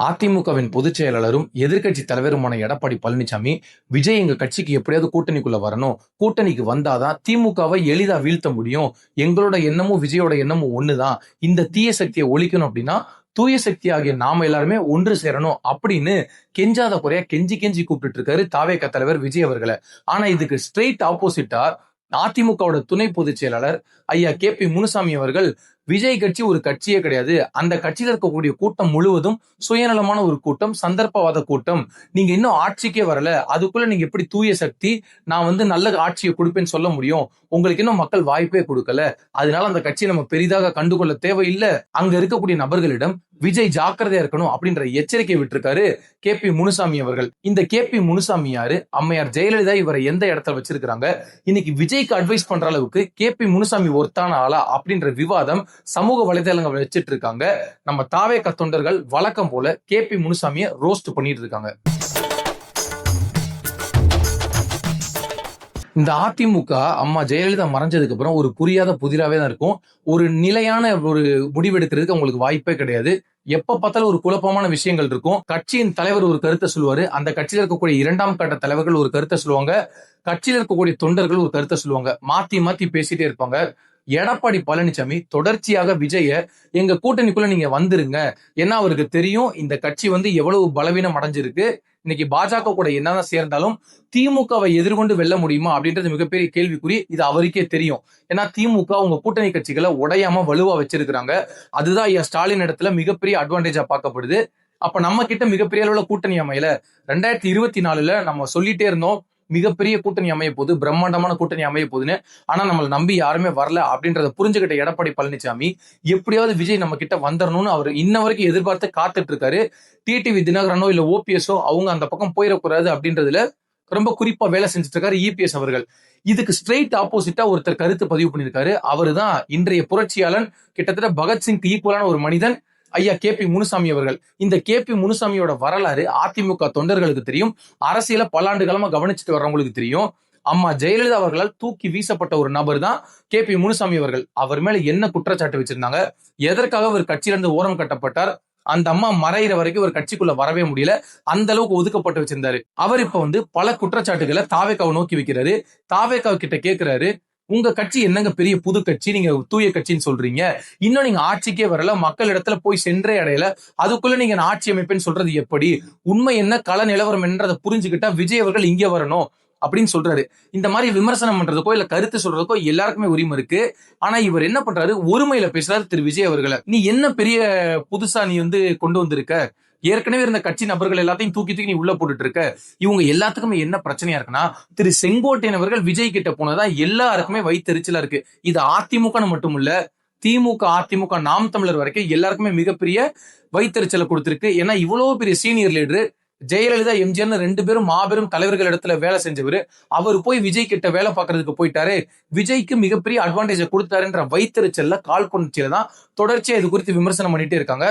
அதிமுகவின் பொதுச் செயலாளரும் எதிர்க்கட்சி தலைவருமான எடப்பாடி பழனிசாமி விஜய் எங்க கட்சிக்கு எப்படியாவது கூட்டணிக்குள்ள வரணும். கூட்டணிக்கு வந்தாதான் திமுகவை எளிதா வீழ்த்த முடியும். எங்களோட எண்ணமும் விஜயோட எண்ணமும் ஒண்ணுதான். இந்த தீய சக்தியை ஒழிக்கணும் அப்படின்னா தூய சக்தி ஆகிய நாம எல்லாருமே ஒன்று சேரணும் அப்படின்னு கெஞ்சாத குறையா கெஞ்சி கெஞ்சி கூப்பிட்டு இருக்காரு தாவேக தலைவர் விஜய் அவர்களை. ஆனா இதுக்கு ஸ்ட்ரெயிட் ஆப்போசிட்டா அதிமுகவோட துணை பொதுச் செயலாளர் ஐயா கே பி முனுசாமி அவர்கள் விஜய் கட்சி ஒரு கட்சியே கிடையாது. அந்த கட்சியில இருக்கக்கூடிய கூட்டம் முழுவதும் சுயநலமான ஒரு கூட்டம் சந்தர்ப்பவாத கூட்டம். நீங்க இன்னும் ஆட்சிக்கே வரல. அதுக்குள்ள நீங்க எப்படி தூய சக்தி நான் வந்து நல்ல ஆட்சியை கொடுப்பேன்னு சொல்ல முடியும்? உங்களுக்கு இன்னும் மக்கள் வாய்ப்பே கொடுக்கல. அதனால அந்த கட்சியை நம்ம பெரிதாக கண்டுகொள்ள தேவையில்லை. அங்க இருக்கக்கூடிய நபர்களிடம் விஜய் ஜாக்கிரதையா இருக்கணும் அப்படின்ற எச்சரிக்கை விட்டிருக்காரு கே பி முனுசாமி அவர்கள். இந்த கே பி முனுசாமி யாரு? அம்மையார் ஜெயலலிதா இவரை எந்த இடத்துல வச்சிருக்காங்க இன்னைக்கு விஜய்க்கு அட்வைஸ் பண்ற அளவுக்கு கே பி முனுசாமி ஒருத்தான ஆளா அப்படின்ற விவாதம் சமூக வலைதளங்கள் வச்சிட்டு இருக்காங்க நம்ம தாவே தொண்டர்கள் வழக்கம் போல கே பி முனுசாமியை ரோஸ்ட் பண்ணிட்டு இருக்காங்க இந்த அதிமுக அம்மா ஜெயலலிதா மறைஞ்சதுக்கு அப்புறம் ஒரு புரியாத புதிராவே தான் இருக்கும். ஒரு நிலையான ஒரு முடிவெடுக்கிறதுக்கு அவங்களுக்கு வாய்ப்பே கிடையாது. எப்ப பார்த்தாலும் ஒரு குழப்பமான விஷயங்கள் இருக்கும். கட்சியின் தலைவர் ஒரு கருத்தை சொல்லுவாரு. அந்த கட்சியில் இருக்கக்கூடிய இரண்டாம் கட்ட தலைவர்கள் ஒரு கருத்தை சொல்லுவாங்க. கட்சியில் இருக்கக்கூடிய தொண்டர்கள் ஒரு கருத்தை சொல்லுவாங்க. மாத்தி மாத்தி பேசிட்டே இருப்பாங்க. எடப்பாடி பழனிசாமி தொடர்ச்சியாக விஜய எங்க கூட்டணிக்குள்ள நீங்க வந்துருங்க. ஏன்னா அவருக்கு தெரியும்? இந்த கட்சி வந்து எவ்வளவு பலவீனம் அடைஞ்சிருக்கு? இன்னைக்கு பாஜக கூட என்னதான் சேர்ந்தாலும் திமுகவை எதிர்கொண்டு வெல்ல முடியுமா அப்படின்றது மிகப்பெரிய கேள்விக்குறி. இது அவருக்கே தெரியும். ஏன்னா திமுக உங்க கூட்டணி கட்சிகளை உடையாம வலுவா வச்சிருக்கிறாங்க. அதுதான் என் ஸ்டாலின் இடத்துல மிகப்பெரிய அட்வான்டேஜா பார்க்கப்படுது. அப்ப நம்ம கிட்ட மிகப்பெரிய அளவுல கூட்டணி அமையல. ரெண்டாயிரத்தி இருபத்தி நாலுல நம்ம சொல்லிட்டே இருந்தோம். மிகப்பெரிய கூட்டணி அமைய போகுது பிரம்மாண்டமான கூட்டணி அமைய போகுதுன்னு. ஆனா நம்மளை நம்பி யாருமே வரல அப்படின்றத புரிஞ்சுக்கிட்ட எடப்பாடி பழனிசாமி எப்படியாவது விஜய் நம்ம கிட்ட வந்துடணும்னு அவர் இன்ன வரைக்கும் எதிர்பார்த்து காத்துட்டு இருக்காரு. டிடிவி தினகரனோ இல்ல ஓபிஎஸோ அவங்க அந்த பக்கம் போயிடக்கூடாது அப்படின்றதுல ரொம்ப குறிப்பா வேலை செஞ்சுட்டு இருக்காரு இபிஎஸ் அவர்கள். இதுக்கு ஸ்ட்ரெயிட் ஆப்போசிட்டா ஒருத்தர் கருத்து பதிவு பண்ணியிருக்காரு. அவரு தான் இன்றைய புரட்சியாளன் கிட்டத்தட்ட பகத்சிங்க்கு ஈக்குவலான ஒரு மனிதன். ஐயா கே பி முனுசாமி அவர்கள். இந்த கே பி முனுசாமியோட வரலாறு அதிமுக தொண்டர்களுக்கு தெரியும். அரசியல பல காலமா கவனிச்சுட்டு வர்றவங்களுக்கு தெரியும். அம்மா ஜெயலலிதா அவர்களால் தூக்கி வீசப்பட்ட ஒரு நபர் தான் கே பி முனுசாமி அவர்கள். அவர் மேல என்ன குற்றச்சாட்டு வச்சிருந்தாங்க? எதற்காக அவர் கட்சியிலிருந்து ஓரம் கட்டப்பட்டார்? அந்த அம்மா மறைகிற வரைக்கும் ஒரு கட்சிக்குள்ள வரவே முடியல. அந்த அளவுக்கு ஒதுக்கப்பட்டு வச்சிருந்தாரு. அவர் இப்ப வந்து பல குற்றச்சாட்டுகளை தாவேக்காவை நோக்கி வைக்கிறாரு. தாவேக்காவ கிட்ட கேக்குறாரு. உங்க கட்சி என்னங்க பெரிய புது கட்சி? நீங்க தூய கட்சின்னு சொல்றீங்க. இன்னும் நீங்க ஆட்சிக்கே வரல. மக்கள் இடத்துல போய் சென்றே அடையல. அதுக்குள்ள நீங்க ஆட்சி அமைப்பேன்னு சொல்றது எப்படி? உண்மை என்ன கள நிலவரம் என்றதை புரிஞ்சுக்கிட்டா விஜய் அவர்கள் இங்கே வரணும் அப்படின்னு சொல்றாரு. இந்த மாதிரி விமர்சனம் பண்றதுக்கோ இல்ல கருத்து சொல்றதுக்கோ எல்லாருக்குமே உரிமை இருக்கு. ஆனா இவர் என்ன பண்றாரு? ஒருமையில பேசுறாரு திரு விஜய் அவர்களை. நீ என்ன பெரிய புதுசா நீ வந்து கொண்டு வந்திருக்க? ஏற்கனவே இருந்த கட்சி நபர்கள் எல்லாத்தையும் தூக்கி தூக்கி நீ உள்ள போட்டுட்டு இருக்க இவங்க எல்லாத்துக்குமே என்ன பிரச்சனையா இருக்குன்னா திரு செங்கோட்டையன் அவர்கள் விஜய் கிட்ட போனதா எல்லாருக்குமே வைத்தெரிச்சலா இருக்கு. இது அதிமுகன்னு மட்டும் இல்ல திமுக அதிமுக நாம் தமிழர் வரைக்கும் எல்லாருக்குமே மிகப்பெரிய வைத்தறிச்சலை கொடுத்துருக்கு. ஏன்னா இவ்வளவு பெரிய சீனியர் லீடர் ஜெயலலிதா எம்ஜிஆர்னு ரெண்டு பேரும் மாபெரும் தலைவர்கள் இடத்துல வேலை செஞ்சவர் அவர் போய் விஜய் கிட்ட வேலை பார்க்கறதுக்கு போயிட்டாரு. விஜய்க்கு மிகப்பெரிய அட்வான்டேஜை கொடுத்தாருன்ற வைத்தறிச்சல்ல கால் கொண்டுச்சில தான் தொடர்ச்சியா இது குறித்து விமர்சனம் பண்ணிட்டே இருக்காங்க.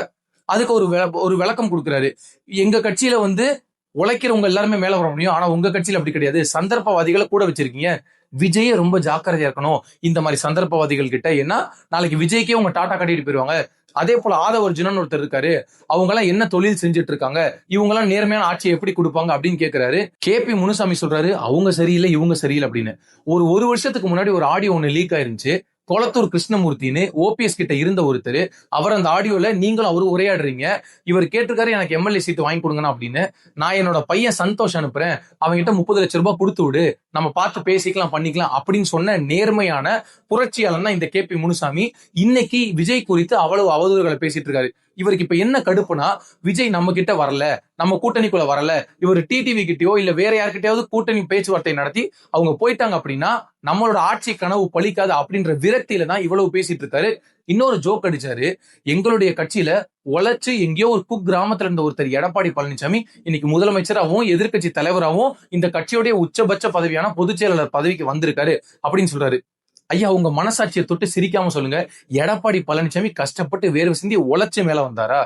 அதுக்கு ஒரு ஒரு விளக்கம் கொடுக்குறாரு. எங்க கட்சியில வந்து உழைக்கிறவங்க எல்லாருமே மேல வர முடியும். ஆனா உங்க கட்சியில அப்படி கிடையாது. சந்தர்ப்பவாதிகளை கூட வச்சிருக்கீங்க. விஜய ரொம்ப ஜாக்கிரதையா இருக்கணும். இந்த மாதிரி சந்தர்ப்பவாதிகள் கிட்ட ஏன்னா நாளைக்கு விஜய்க்கே உங்க டாட்டா கட்டிட்டு போயிருவாங்க. அதே போல ஆதவ அர்ஜுனன் ஒருத்தர் இருக்காரு. அவங்க எல்லாம் என்ன தொழில் செஞ்சுட்டு இருக்காங்க இவங்க எல்லாம் நேர்மையான ஆட்சியை எப்படி கொடுப்பாங்க அப்படின்னு கேக்குறாரு. கே பி முனுசாமி சொல்றாரு அவங்க சரியில்லை இவங்க சரியில்லை அப்படின்னு. ஒரு ஒரு வருஷத்துக்கு முன்னாடி ஒரு ஆடியோ ஒண்ணு லீக் ஆயிருந்துச்சு. கொளத்தூர் கிருஷ்ணமூர்த்தின்னு ஓபிஎஸ் கிட்ட இருந்த ஒருத்தர். அவர் அந்த ஆடியோல நீங்களும் அவரும் உரையாடுறீங்க. இவர் கேட்டிருக்காரு எனக்கு எம்எல்ஏ சீட் வாங்கி கொடுங்கண்ணா அப்படின்னு. நான் என்னோட பையன் சந்தோஷ் அனுப்புறேன். அவங்ககிட்ட முப்பது லட்சம் ரூபாய் கொடுத்து விடு. நம்ம பார்த்து பேசிக்கலாம் பண்ணிக்கலாம் அப்படின்னு சொன்ன நேர்மையான புரட்சியாளன் இந்த கே பி முனுசாமி. இன்னைக்கு விஜய் குறித்து அவ்வளவு அவதூறுகளை பேசிட்டு இருக்காரு. இவருக்கு இப்ப என்ன கடுப்புனா விஜய் நம்ம கிட்ட வரல. நம்ம கூட்டணிக்குள்ள வரல. இவர் டிடிவி கிட்டயோ இல்ல வேற யார்கிட்டயாவது கூட்டணி பேச்சுவார்த்தை நடத்தி அவங்க போயிட்டாங்க அப்படின்னா நம்மளோட ஆட்சி கனவு பழிக்காது அப்படின்ற விரக்தியில தான் இவ்வளவு பேசிட்டு இருக்காரு. இன்னொரு ஜோக் அடிச்சாரு. எங்களுடைய கட்சியில உழைச்சு எங்கேயோ ஒரு குக் கிராமத்துல இருந்த ஒருத்தர் எடப்பாடி பழனிசாமி இன்னைக்கு முதலமைச்சராகவும் எதிர்க்கட்சி தலைவராகவும் இந்த கட்சியுடைய உச்சபட்ச பதவியான பொதுச் செயலாளர் பதவிக்கு வந்திருக்காரு அப்படின்னு சொல்றாரு. ஐயா உங்க மனசாட்சியை தொட்டு சிரிக்காம சொல்லுங்க. எடப்பாடி பழனிசாமி கஷ்டப்பட்டு வேர்வை சிந்தி உழைச்சு மேல வந்தாரா?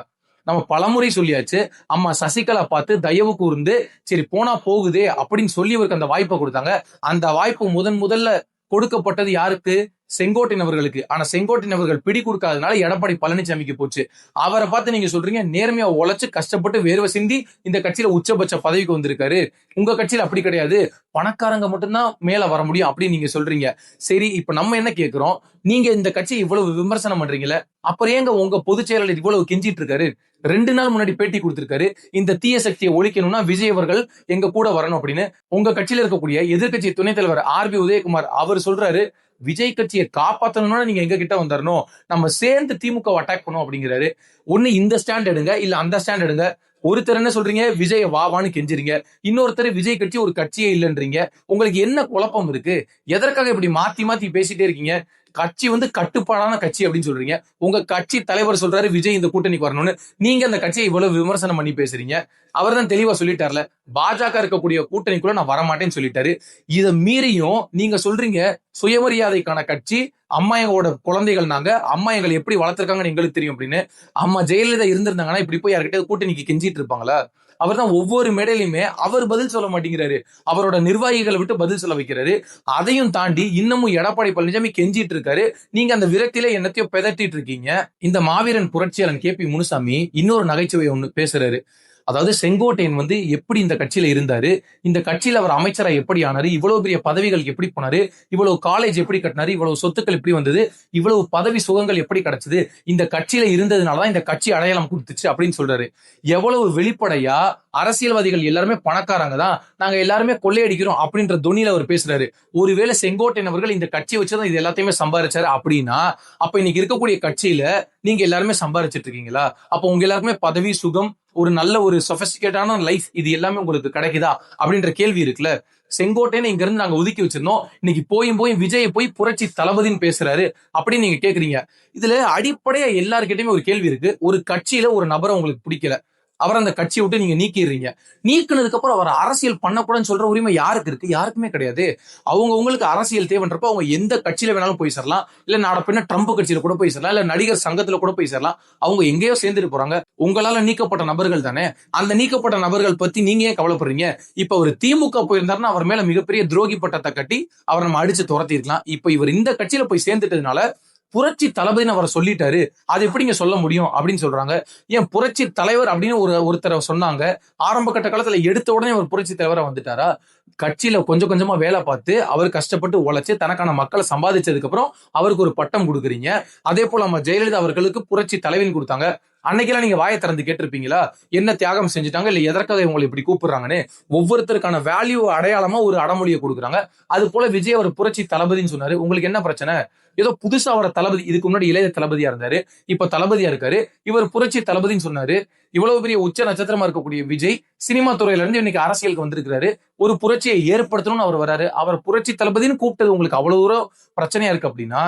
நம்ம பலமுறை சொல்லியாச்சு. அம்மா சசிகலா பார்த்து தயவு கூர்ந்து சரி போனா போகுதே அப்படின்னு சொல்லி இவருக்கு அந்த வாய்ப்பை கொடுத்தாங்க. அந்த வாய்ப்பு முதன் முதல்ல கொடுக்கப்பட்டது யாருக்கு? செங்கோட்டையன் அவர்களுக்கு. ஆனா செங்கோட்டையன் அவர்கள் பிடி கொடுக்காதனால எடப்பாடி பழனிசாமிக்கு போச்சு. அவரை பார்த்து நீங்க சொல்றீங்க நேர்மையா உழைச்சு கஷ்டப்பட்டு வேர்வை சிந்தி இந்த கட்சியில உச்சபட்ச பதவிக்கு வந்திருக்காரு. உங்க கட்சியில அப்படி கிடையாது. பணக்காரங்க மட்டும்தான் மேல வர முடியும் அப்படின்னு நீங்க சொல்றீங்க. சரி இப்ப நம்ம என்ன கேக்குறோம்? நீங்க இந்த கட்சியை இவ்வளவு விமர்சனம் பண்றீங்களே அப்புறம் ஏங்க உங்க பொதுச் செயலாளர் இவ்வளவு கெஞ்சிட்டு இருக்காரு? ரெண்டு நாள் முன்னாடி பேட்டி கொடுத்திருக்காரு. இந்த தீய சக்தியை ஒழிக்கணும்னா விஜய் அவர்கள் எங்க கூட வரணும் அப்படின்னு. உங்க கட்சியில இருக்கக்கூடிய எதிர்க்கட்சி துணைத் தலைவர் ஆர் பி உதயகுமார் அவர் சொல்றாரு விஜய் கட்சியை காப்பாற்றணும்னா நீங்க எங்க கிட்ட வந்துடணும் நம்ம சேர்ந்து திமுக அட்டாக் பண்ணும் அப்படிங்கிறாரு. ஒண்ணு இந்த ஸ்டாண்ட் எடுங்க. இல்ல அந்த ஸ்டாண்ட் எடுங்க. ஒருத்தர் என்ன சொல்றீங்க? விஜய் வாவான்னு கெஞ்சுறீங்க. இன்னொருத்தர் விஜய் கட்சி ஒரு கட்சியே இல்லைன்றீங்க. உங்களுக்கு என்ன குழப்பம் இருக்கு? எதற்காக இப்படி மாத்தி மாத்தி பேசிட்டே இருக்கீங்க? கட்சி வந்து கட்டுப்பாடான கட்சி அப்படின்னு சொல்றீங்க. உங்க கட்சி தலைவர் சொல்றாரு விஜய் இந்த கூட்டணிக்கு வரணும்னு. நீங்க அந்த கட்சியை இவ்வளவு விமர்சனம் பண்ணி பேசுறீங்க. அவர் தான் தெளிவா சொல்லிட்டார்ல பாஜக இருக்கக்கூடிய கூட்டணிக்குள்ள நான் வரமாட்டேன்னு சொல்லிட்டாரு. இதை மீறியும் நீங்க சொல்றீங்க சுயமரியாதைக்கான கட்சி அம்மா எங்களோட குழந்தைகள் நாங்க அம்மா எங்களை எப்படி வளர்த்துருக்காங்கன்னு எங்களுக்கு தெரியும் அப்படின்னு. அம்மா ஜெயலலிதா இருந்திருந்தாங்கன்னா இப்படி போய் யார்கிட்ட கூட்டணிக்கு கெஞ்சிட்டு இருப்பாங்களா? அவர் தான் ஒவ்வொரு மேடையிலுமே அவர் பதில் சொல்ல மாட்டேங்கிறாரு. அவரோட நிர்வாகிகளை விட்டு பதில் சொல்ல வைக்கிறாரு. அதையும் தாண்டி இன்னமும் எடப்பாடி பழனிசாமி கெஞ்சிட்டு இருக்காரு நீங்க அந்த விரக்தியில என்னத்தையோ பெதட்டிட்டு இருக்கீங்க இந்த மாவீரன் புரட்சியாளன் கே பி முனுசாமி இன்னொரு நகைச்சுவை ஒண்ணு பேசுறாரு. அதாவது செங்கோட்டையன் வந்து எப்படி இந்த கட்சியில இருந்தாரு? இந்த கட்சியில அவர் அமைச்சரா எப்படி ஆனாரு? இவ்வளவு பெரிய பதவிகள் எப்படி போனாரு? இவ்வளவு காலேஜ் எப்படி கட்டினாரு? இவ்வளவு சொத்துக்கள் எப்படி வந்தது? இவ்வளவு பதவி சுகங்கள் எப்படி கிடைச்சது? இந்த கட்சியில இருந்ததுனாலதான் இந்த கட்சி அடையாளம் கொடுத்துச்சு அப்படின்னு சொல்றாரு. எவ்வளவு வெளிப்படையா அரசியல்வாதிகள் எல்லாருமே பணக்காரங்க தான். நாங்க எல்லாருமே கொள்ளையடிக்கிறோம் அப்படின்ற துணியில அவர் பேசுறாரு. ஒருவேளை செங்கோட்டையன் அவர்கள் இந்த கட்சியை வச்சுதான் இது எல்லாத்தையுமே சம்பாதிச்சாரு அப்படின்னா அப்ப இன்னைக்கு இருக்கக்கூடிய கட்சியில நீங்க எல்லாருமே சம்பாரிச்சிட்டு இருக்கீங்களா? அப்ப உங்க எல்லாருக்குமே பதவி சுகம் ஒரு நல்ல ஒரு சொபிஸ்டிகேட்டான லைஃப் இது எல்லாமே உங்களுக்கு கிடைக்குதா? அப்படின்ற கேள்வி இருக்குல்ல. செங்கோட்டைன்னு இங்க இருந்து நாங்க ஒதுக்கி வச்சிருந்தோம். இன்னைக்கு போயும் போய் விஜயை போய் புரட்சி தளபதின்னு பேசுறாரு அப்படின்னு நீங்க கேக்குறீங்க. இதுல அடிப்படையா எல்லாருக்கிட்டையுமே ஒரு கேள்வி இருக்கு. ஒரு கட்சியில ஒரு நபரை உங்களுக்கு பிடிக்கல. அவரை அந்த கட்சியை விட்டு நீங்க நீக்கிடுறீங்க. நீக்கினதுக்கு அப்புறம் அவர் அரசியல் பண்ணக்கூடாதுன்னு சொல்ற உரிமை யாருக்கு இருக்கு? யாருக்குமே கிடையாது. அவங்க உங்களுக்கு அரசியல் தேவைன்றப்ப அவங்க எந்த கட்சியில வேணாலும் போய் சேரலாம். இல்ல நாட பின்ன ட்ரம்ப் கட்சியில கூட போய் சேரலாம். இல்ல நடிகர் சங்கத்துல கூட போய் சேரலாம். அவங்க எங்கேயோ சேர்ந்துட்டு போறாங்க. உங்களால நீக்கப்பட்ட நபர்கள் தானே? அந்த நீக்கப்பட்ட நபர்கள் பத்தி நீங்க ஏன் கவலைப்படுறீங்க? இப்ப ஒரு திமுக போயிருந்தாருன்னா அவர் மேல மிகப்பெரிய துரோகி பட்டத்தை கட்டி அவரை நம்ம அடிச்சு துரத்திருக்கலாம். இப்ப இவர் இந்த கட்சியில போய் சேர்ந்துட்டதுனால புரட்சி தளபதினு அவரை சொல்லிட்டாரு. அது எப்படிங்க சொல்ல முடியும் அப்படின்னு சொல்றாங்க. ஏன் புரட்சி தலைவர் அப்படின்னு ஒரு ஒருத்தரை சொன்னாங்க. ஆரம்ப கட்ட காலத்துல எடுத்த உடனே ஒரு புரட்சி தலைவரா வந்துட்டாரா? கட்சியில கொஞ்சம் கொஞ்சமா வேலை பார்த்து அவர் கஷ்டப்பட்டு உழைச்சு தனக்கான மக்களை சம்பாதிச்சதுக்கு அப்புறம் அவருக்கு ஒரு பட்டம் கொடுக்குறீங்க. அதே போல நம்ம ஜெயலலிதா அவர்களுக்கு புரட்சி தலைவன் கொடுத்தாங்க. அன்னைக்கெல்லாம் நீங்க வாயை திறந்து கேட்டிருப்பீங்களா? என்ன தியாகம் செஞ்சுட்டாங்க? இல்ல எதற்காக இவங்களை இப்படி கூப்பிடுறாங்கன்னு ஒவ்வொருத்தருக்கான வேல்யூ அடையாளமா ஒரு அடமொழியை கொடுக்குறாங்க. அது போல விஜய் அவர் புரட்சி தளபதின்னு சொன்னாரு. உங்களுக்கு என்ன பிரச்சனை? ஏதோ புதுசா அவர தளபதி இதுக்கு முன்னாடி இளைய தளபதியா இருந்தாரு இப்ப தளபதியா இருக்காரு. இவர் புரட்சி தளபதின்னு சொன்னாரு. இவ்வளவு பெரிய உச்ச நட்சத்திரமா இருக்கக்கூடிய விஜய் சினிமா துறையில இருந்து இன்னைக்கு அரசியலுக்கு வந்திருக்கிறாரு. ஒரு புரட்சியை ஏற்படுத்தணும்னு அவர் வராரு. அவர் புரட்சி தளபதின்னு கூப்பிட்டது உங்களுக்கு அவ்வளவு தூரம் பிரச்சனையா இருக்கு அப்படின்னா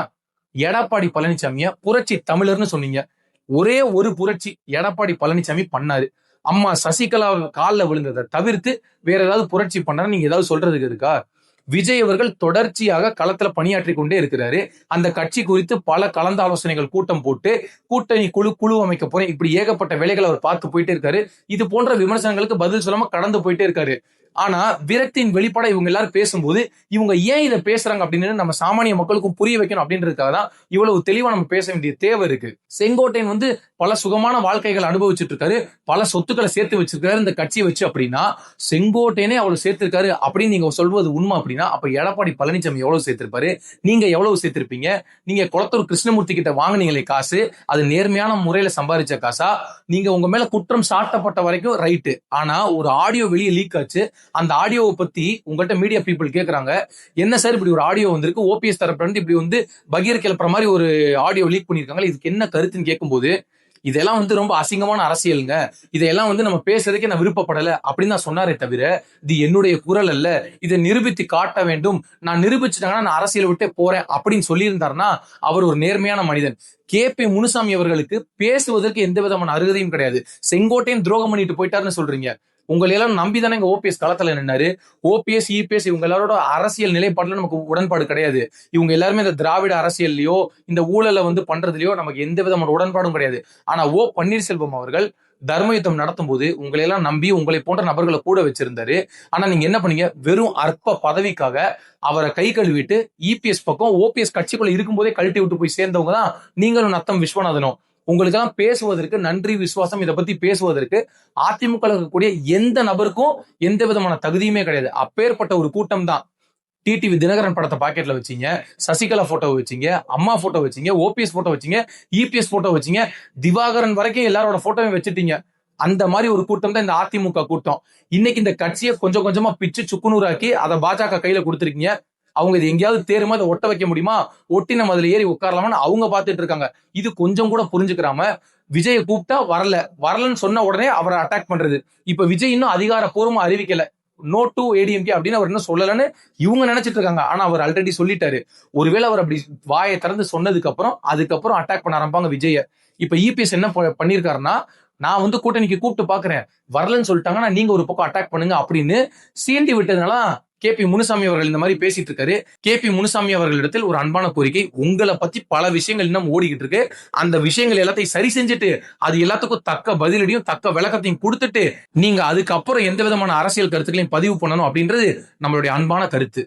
எடப்பாடி பழனிசாமிய புரட்சி தமிழர்னு சொன்னீங்க. ஒரே ஒரு புரட்சி எடப்பாடி பழனிசாமி பண்ணாரு. அம்மா சசிகலா காலில் விழுந்ததை தவிர்த்து வேற ஏதாவது புரட்சி பண்ணா நீங்க ஏதாவது சொல்றதுக்கு இருக்கா? விஜய் அவர்கள் தொடர்ச்சியாக களத்துல பணியாற்றி கொண்டே இருக்கிறாரு. அந்த கட்சி குறித்து பல கலந்த ஆலோசனைகள் கூட்டம் போட்டு கூட்டணி குழு குழு அமைக்க போறேன் இப்படி ஏகப்பட்ட வேலைகளை அவர் பார்த்து போயிட்டே இருக்காரு. இது போன்ற விமர்சனங்களுக்கு பதில் சொல்லாம கடந்து போயிட்டே இருக்காரு. ஆனா விரக்தியின் வெளிப்பாடா இவங்க எல்லாரும் பேசும்போது இவங்க ஏன் இதை பேசுறாங்க அப்படின்னு நம்ம சாமானிய மக்களுக்கும் புரிய வைக்கணும் அப்படின்றதுக்காக தான் இவ்வளவு தெளிவா நம்ம பேச வேண்டிய தேவை இருக்கு. செங்கோட்டையன் வந்து பல சுகமான வாழ்க்கைகள் அனுபவிச்சுட்டு இருக்காரு. பல சொத்துக்களை சேர்த்து வச்சிருக்காரு இந்த கட்சியை வச்சு அப்படின்னா செங்கோட்டையனே அவ்வளவு சேர்த்திருக்காரு அப்படின்னு நீங்க சொல்வது உண்மை அப்படின்னா அப்ப எடப்பாடி பழனிசாமி எவ்வளவு சேர்த்திருப்பாரு? நீங்க எவ்வளவு சேர்த்திருப்பீங்க? நீங்க குளத்தூர் கிருஷ்ணமூர்த்தி கிட்ட வாங்கினீங்களே காசு அது நேர்மையான முறையில சம்பாதிச்ச காசா? நீங்க உங்க மேல குற்றம் சாட்டப்பட்ட வரைக்கும் ரைட்டு. ஆனா ஒரு ஆடியோ வெளியே லீக் ஆச்சு. அந்த ஆடியோவை பத்தி உங்கள்கிட்ட மீடியா பீப்புள் கேட்கறாங்க என்ன சார் இப்படி ஒரு ஆடியோ வந்திருக்கு? ஓபிஎஸ் தரப்புல இருந்து இப்படி வந்து பகீர் கிளப்புற மாதிரி ஒரு ஆடியோ லீக் பண்ணியிருக்காங்க இதுக்கு என்ன கருத்துன்னு கேட்கும்போது இதெல்லாம் வந்து ரொம்ப அசிங்கமான அரசியலுங்க. இதையெல்லாம் வந்து நம்ம பேசுறதுக்கே நான் விருப்பப்படல அப்படின்னு தான் சொன்னாரே தவிர இது என்னுடைய குரல் அல்ல. இதை நிரூபித்து காட்ட வேண்டும். நான் நிரூபிச்சிட்டாங்கன்னா நான் அரசியல் விட்டே போறேன் அப்படின்னு சொல்லியிருந்தாருன்னா அவர் ஒரு நேர்மையான மனிதன். கே. பி. முனுசாமி அவர்களுக்கு பேசுவதற்கு எந்த விதமான அருகதையும் கிடையாது. செங்கோட்டையும் துரோகம் பண்ணிட்டு போயிட்டாருன்னு சொல்றீங்க. உங்களை எல்லாம் நம்பி தானே இங்க ஓபிஎஸ் களத்துல நின்னாரு? ஓபிஎஸ் இபிஎஸ் இவங்க எல்லாரோட அரசியல் நிலைப்பாடுல நமக்கு உடன்பாடு கிடையாது. இவங்க எல்லாருமே இந்த திராவிட அரசியல்லையோ இந்த ஊழலை வந்து பண்றதுலயோ நமக்கு எந்த விதமான உடன்பாடும் கிடையாது. ஆனா ஓ பன்னீர்செல்வம் அவர்கள் தர்ம யுத்தம் நடத்தும் போது உங்களை எல்லாம் நம்பி உங்களை போன்ற நபர்களை கூட வச்சிருந்தாரு. ஆனா நீங்க என்ன பண்ணீங்க? வெறும் அற்ப பதவிக்காக அவரை கை கழுவிட்டு இபிஎஸ் பக்கம் ஓபிஎஸ் கட்சிக்குள்ள இருக்கும்போதே கழட்டி விட்டு போய் சேர்ந்தவங்க தான் நீங்களும் நத்தம் விஸ்வநாதனும். உங்களுக்கெல்லாம் பேசுவதற்கு நன்றி விசுவாசம் இதை பத்தி பேசுவதற்கு அதிமுக இருக்கக்கூடிய எந்த நபருக்கும் எந்த விதமான தகுதியுமே கிடையாது. அப்பேற்பட்ட ஒரு கூட்டம் தான். டிடிவி தினகரன் படத்தை பாக்கெட்ல வச்சீங்க சசிகலா போட்டோ வச்சீங்க அம்மா போட்டோ வச்சீங்க ஓபிஎஸ் போட்டோ வச்சீங்க இபிஎஸ் போட்டோ வச்சீங்க திவாகரன் வரைக்கும் எல்லாரோட போட்டோவையும் வச்சுட்டீங்க. அந்த மாதிரி ஒரு கூட்டம் தான் இந்த அதிமுக கூட்டம். இன்னைக்கு இந்த கட்சியை கொஞ்சம் கொஞ்சமா பிச்சு சுக்குநூறாக்கி அதை பாஜக கையில கொடுத்துருக்கீங்க. அவங்க இது எங்கேயாவது தேருமா அதை ஒட்ட வைக்க முடியுமா? ஒட்டி நம்ம அதில் ஏறி உட்காரலாமான்னு அவங்க பார்த்துட்டு இருக்காங்க. இது கொஞ்சம் கூட புரிஞ்சுக்கிறாம விஜயை கூப்பிட்டா வரல. வரலன்னு சொன்ன உடனே அவரை அட்டாக் பண்றது. இப்ப விஜய் இன்னும் அதிகாரப்பூர்வமா அறிவிக்கல. நோ டு ஏடிஎம்கே அப்படின்னு அவர் இன்னும் சொல்லலன்னு இவங்க நினைச்சிட்டு இருக்காங்க. ஆனா அவர் ஆல்ரெடி சொல்லிட்டாரு. ஒருவேளை அவர் அப்படி வாயை திறந்து சொன்னதுக்கு அப்புறம் அதுக்கப்புறம் அட்டாக் பண்ண ஆரம்பிப்பாங்க விஜய. இப்ப இபிஎஸ் என்ன பண்ணிருக்காருன்னா நான் வந்து கூட்டணிக்கு கூப்பிட்டு பாக்குறேன். வரலன்னு சொல்லிட்டாங்கன்னா நீங்க ஒரு பக்கம் அட்டாக் பண்ணுங்க அப்படின்னு சீண்டி விட்டதுனால கே பி முனுசாமி அவர்கள் இந்த மாதிரி பேசிட்டு இருக்காரு கே பி முனுசாமி அவர்களிடத்தில் ஒரு அன்பான கோரிக்கை. உங்களை பத்தி பல விஷயங்கள் இன்னும் ஓடிக்கிட்டு இருக்கு அந்த விஷயங்கள் எல்லாத்தையும் சரி செஞ்சுட்டு அது எல்லாத்துக்கும் தக்க பதிலடியும் தக்க விளக்கத்தையும் கொடுத்துட்டு நீங்க அதுக்கப்புறம் எந்த விதமான அரசியல் கருத்துக்களையும் பதிவு பண்ணணும் அப்படின்றது நம்மளுடைய அன்பான கருத்து.